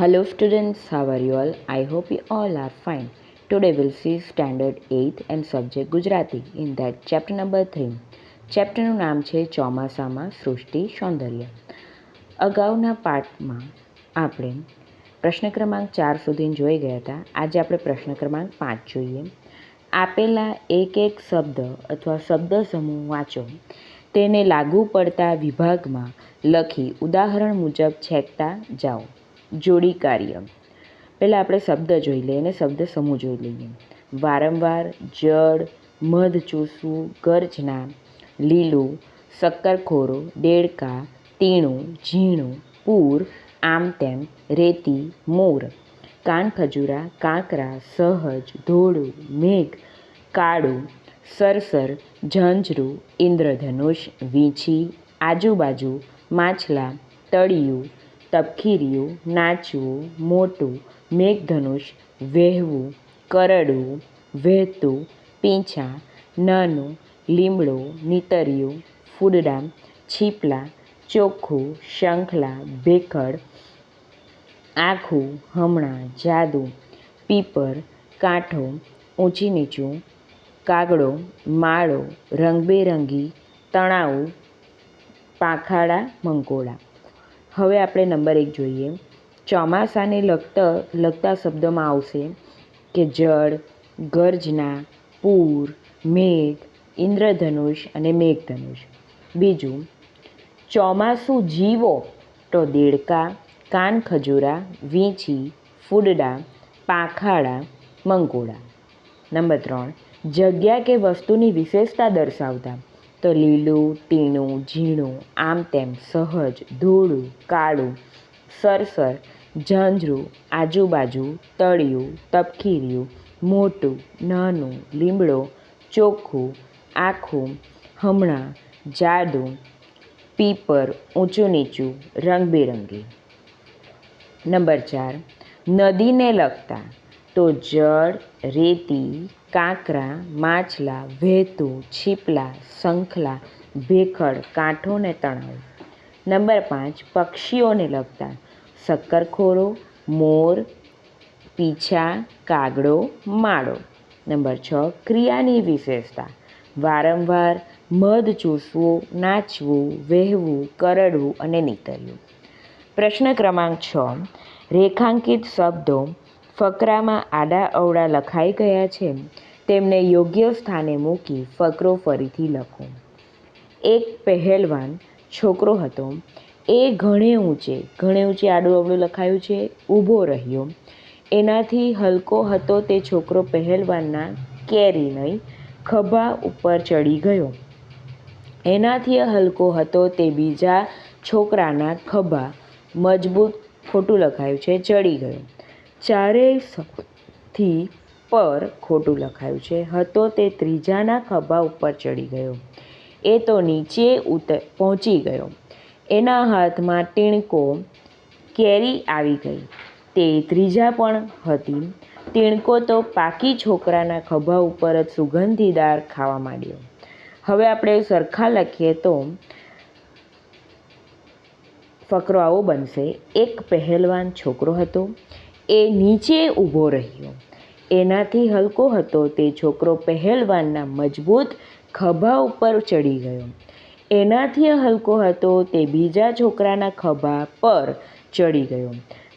Hello students, how are you all? I hope you all are fine. Today we'll see standard 8th and subject Gujarati in that chapter number 3. ચેપ્ટરનું નામ છે ચોમાસામાં સૃષ્ટિ સૌંદર્ય અગાઉના પાઠમાં આપણે પ્રશ્ન ક્રમાંક ચાર સુધી જોઈ ગયા હતા આજે આપણે પ્રશ્ન ક્રમાંક પાંચ જોઈએ આપેલા એક એક શબ્દ અથવા શબ્દ સમૂહ વાંચો તેને લાગુ પડતા વિભાગમાં લખી ઉદાહરણ મુજબ છેકતા જાઓ જોડી કાર્ય પહેલાં આપણે શબ્દ જોઈ લઈએ અને શબ્દ સમૂહ જોઈ લઈએ. વારંવાર જળ મધ ચૂસવું, ગર્જના, લીલું, શક્કરખોરો, દેડકા તીણું ઝીણું, પૂર, આમ તેમ, રેતી, મોર, કાનખજૂરા, કાંકરા, સહજ, ધોળું, મેઘ, કાળું, સરસર, ઝંઝરું, ઇન્દ્રધનુષ, વીંછી, આજુબાજુ, માછલા, તળિયું તપખીરિયું નાચવું, મોટું, મેઘધનુષ, વહેવું, કરડવું, વહેતું, પીંછા, નાનું, લીમડો, નીતર્યું ફૂદડા છીપલા, ચોખ્ખું, શંખલા, ભેખડ, આખું, હમણાં, જાદુ, પીપર, કાંઠો ઊંચી નીચું કાગડો, માળો, રંગબેરંગી, તણાવું, પાંખાડા મંકોડા હવે આપણે નંબર એક જોઈએ. ચોમાસાને લગતા લગતા શબ્દોમાં આવશે કે જળ, ગર્જના, પૂર, મેઘ, ઇન્દ્રધનુષ અને મેઘધનુષ. બીજું, ચોમાસું જીવો તો દેડકા, કાન ખજૂરા, વીંછી, ફૂદડા, પાંખાડા મંકોડા નંબર ત્રણ, જગ્યા કે વસ્તુની વિશેષતા દર્શાવતા. તો લીલું ટીણું, ઝીણું, આમ તેમ સહજ, ધૂળું, કાળું, સરસર, ઝાંઝરું, આજુબાજુ તળિયું તપખીર્યું મોટું, નાનું, લીમડો, ચોખ્ખું, આખું, હમણાં, જાડું, પીપર ઊંચું નીચું રંગબેરંગી. નંબર ચાર. નદીને લગતા તો જળ, રેતી કાંકરા, માછલા વહેતું છીપલા, શંખલા, ભેખડ કાંઠો ને તણાવ. નંબર પાંચ, પક્ષીઓને લગતા શક્કરખોરો, મોર, પીછા, કાગડો, માળો. નંબર છ, ક્રિયાની વિશેષતા. વારંવાર મધ ચૂસવું, નાચવું, વહેવું, કરડવું અને નીતરવું. પ્રશ્ન ક્રમાંક છ, રેખાંકિત શબ્દો ફકરામાં આડા અવળા લખાઈ ગયા છે. તેમને યોગ્ય સ્થાને મૂકી ફકરો ફરીથી લખો. એક પહેલવાન છોકરો હતો. એ ઘણે ઊંચે ઘણે ઊંચે આડું અવળું લખાયું છે. ઊભો રહ્યો. એનાથી હલકો હતો તે છોકરો પહેલવાનના કેરી નહીં, ખભા ઉપર ચડી ગયો. એનાથી હલકો હતો તે બીજા છોકરાના ખભા. મજબૂત, ખોટું લખાયું છે, ચડી ગયો. ચારેયથી પર ખોટું લખાયું છે. હતો તે ત્રીજાના ખભા ઉપર ચડી ગયો. એ તો નીચે ઉતર, પહોંચી ગયો. એના હાથમાં ટીણકો કેરી આવી ગઈ. તે ત્રીજા પણ હતી. ટીણકો તો પાકી છોકરાના ખભા ઉપર જ સુગંધીદાર ખાવા માંડ્યો. હવે આપણે સરખા લખીએ તો ફકરો આવો બનશે. એક પહેલવાન છોકરો હતો. એ નીચે ઊભો રહ્યો. એનાથી હલકો હતો તે છોકરો પહેલવાનના મજબૂત ખભા ઉપર ચડી ગયો. એનાથી હલકો હતો તે બીજા છોકરાના ખભા પર ચડી ગયો.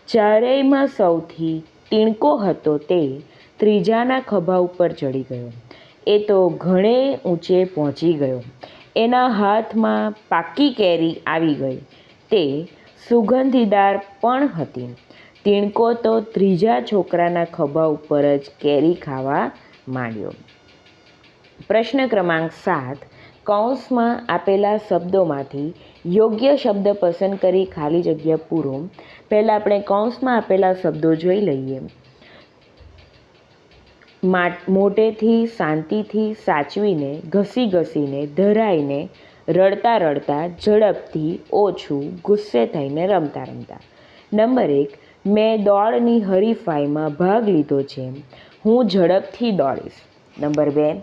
ચારેયમાં સૌથી તીણકો હતો તે ત્રીજાના ખભા ઉપર ચડી ગયો. એ તો ઘણે ઊંચે પહોંચી ગયો. એના હાથમાં પાકી કેરી આવી ગઈ. તે સુગંધીદાર પણ હતી. તીણકો તો ત્રીજા છોકરાના ખભા ઉપર જ કેરી ખાવા માંડ્યો. પ્રશ્ન ક્રમાંક સાત, કૌંસમાં આપેલા શબ્દોમાંથી યોગ્ય શબ્દ પસંદ કરી ખાલી જગ્યા પૂરો. પહેલાં આપણે કૌંસમાં આપેલા શબ્દો જોઈ લઈએ. મોટેથી, શાંતિથી સાચવીને, ઘસી ઘસીને, ધરાઈને, રડતા રડતા, ઝડપથી, ઓછું, ગુસ્સે થઈને રમતા રમતા. નંબર એક મેં દોડની હરીફાઈમાં ભાગ લીધો છે. હું ઝડપથી દોડીશ. નંબર બે,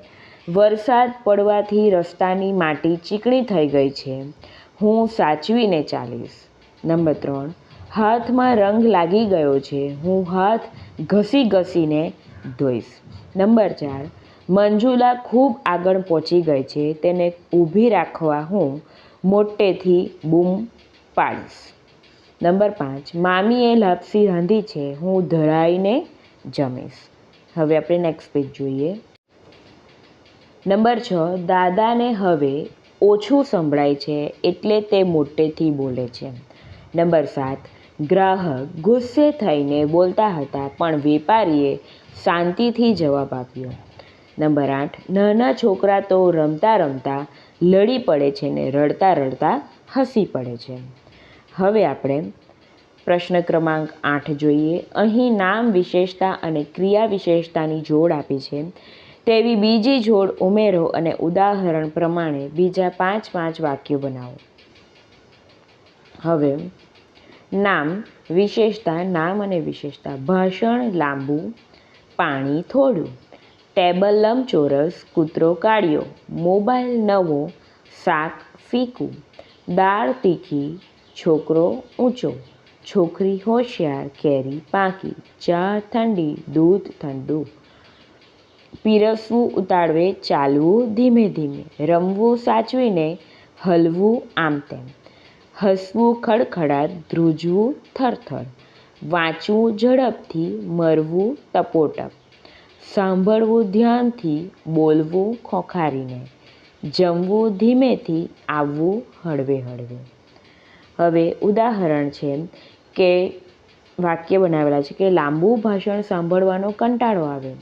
વરસાદ પડવાથી રસ્તાની માટી ચીકણી થઈ ગઈ છે. હું સાચવીને ચાલીશ. નંબર ત્રણ, હાથમાં રંગ લાગી ગયો છે. હું હાથ ઘસી ઘસીને ધોઈશ. નંબર ચાર, મંજુલા ખૂબ આગળ પહોંચી ગઈ છે. તેને ઊભી રાખવા હું મોટેથી બૂમ પાડીશ. નંબર પાંચ, મામીએ લાપસી રાંધી છે, હું ધરાઈને જમીશ. હવે આપણે નેક્સ્ટ પેજ જોઈએ. નંબર છ, દાદાને હવે ઓછું સંભળાય છે એટલે તે મોટેથી બોલે છે. નંબર સાત, ગ્રાહક ગુસ્સે થઈને બોલતા હતા, પણ વેપારીએ શાંતિથી જવાબ આપ્યો. નંબર આઠ, નાના છોકરા તો રમતા રમતા લડી પડે છે ને રડતા રડતા હસી પડે છે. હવે આપણે પ્રશ્ન ક્રમાંક આઠ જોઈએ. અહીં નામ વિશેષતા અને ક્રિયા વિશેષતાની જોડ આપી છે. તેવી બીજી જોડ ઉમેરો અને ઉદાહરણ પ્રમાણે બીજા પાંચ પાંચ વાક્યો બનાવો. હવે, નામ, વિશેષતા, નામ અને વિશેષતા. ભાષણ લાંબુ, પાણી થોડું. ટેબલ લંબચોરસ, કૂતરો કાઢ્યો. મોબાઈલ નવો, શાક ફીકું. દાળ તીખી છોકરો ઊંચો, છોકરી હોશિયાર, કેરી પાકી, ચા ઠંડી, દૂધ ઠંડુ. પીરસવું ઉતાળવે, ચાલવું ધીમે ધીમે, રમવું સાચવીને, હલવું આમ તેમ. હસવું ખડખડાટ, ધ્રુજવું થરથર. વાંચવું ઝડપથી, મરવું ટપોટપ. સાંભળવું ધ્યાનથી, બોલવું ખોખારીને. જમવું ધીમેથી, આવવું હળવે હળવે. હવે ઉદાહરણ છે કે વાક્ય બનાવેલા છે કે લાંબુ ભાષણ સાંભળવાનો કંટાળો આવે.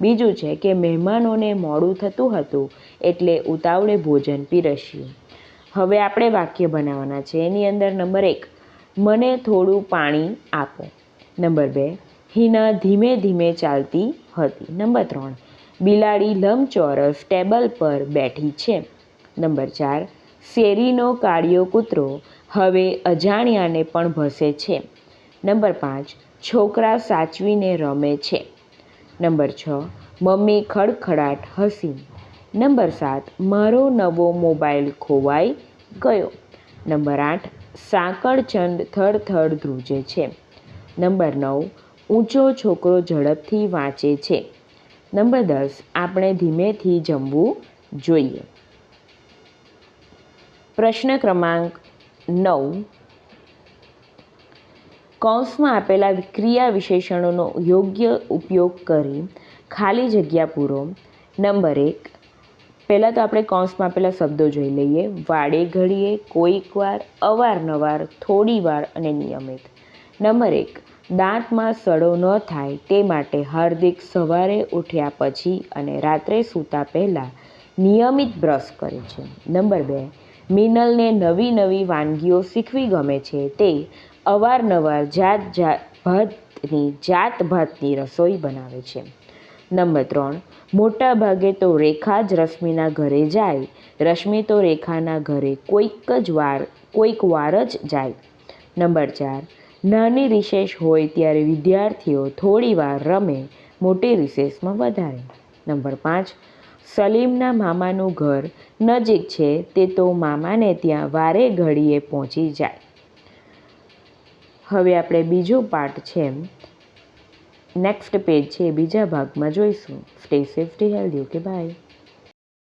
બીજું છે કે મહેમાનોને મોડું થતું હતું એટલે ઉતાવળે ભોજન પીરસ્યું. હવે આપણે વાક્ય બનાવવાના છે. એની અંદર નંબર એક, મને થોડું પાણી આપો. નંબર બે, હિના ધીમે ધીમે ચાલતી હતી. નંબર ત્રણ, બિલાડી લંબચોરસ ટેબલ પર બેઠી છે. નંબર ચાર, શેરીનો કાળિયો કૂતરો હવે અજાણ્યાને પણ ભસે છે. નંબર પાંચ, છોકરા સાચવીને રમે છે. નંબર છ, મમ્મી ખડખડાટ હસી નંબર સાત, મારો નવો મોબાઈલ ખોવાઈ ગયો. નંબર આઠ, સાંકળચંદ થડથડ ધ્રુજે છે. નંબર નવ, ઊંચો છોકરો ઝડપથી વાંચે છે. નંબર દસ, આપણે ધીમેથી જમવું જોઈએ. પ્રશ્ન ક્રમાંક નવ. કૌંસમાં આપેલા ક્રિયા વિશેષણોનો યોગ્ય ઉપયોગ કરી ખાલી જગ્યા પૂરો. નંબર એક, પહેલાં તો આપણે કૌંસમાં આપેલા શબ્દો જોઈ લઈએ. વાડે ઘડીએ, કોઈકવાર, અવારનવાર, થોડીવાર અને નિયમિત. નંબર એક, દાંતમાં સડો ન થાય તે માટે હાર્દિક સવારે ઉઠ્યા પછી અને રાત્રે સૂતા પહેલાં નિયમિત બ્રશ કરે છે. નંબર બે મિનલને નવી નવી વાનગીઓ શીખવી ગમે છે. તે અવારનવાર જાત જાત ભાતની જાત ભાતની રસોઈ બનાવે છે. નંબર ત્રણ, મોટા ભાગે તો રેખા જ રશ્મિના ઘરે જાય. રશ્મિ તો રેખાના ઘરે કોઈક જ વાર, કોઈક વાર જ જાય. નંબર ચાર, નાની રિસેસ હોય ત્યારે વિદ્યાર્થીઓ થોડી વાર રમે, મોટી રિસેસમાં વધારે. નંબર પાંચ સલીમના મામાનું ઘર નજીક છે તે તો મામાને ત્યાં વારે ઘડીએ પહોંચી જાય. હવે આપણે બીજો પાર્ટ છે. નેક્સ્ટ પેજ છે, બીજા ભાગમાં જોઈશું. Stay safe healthy okay bye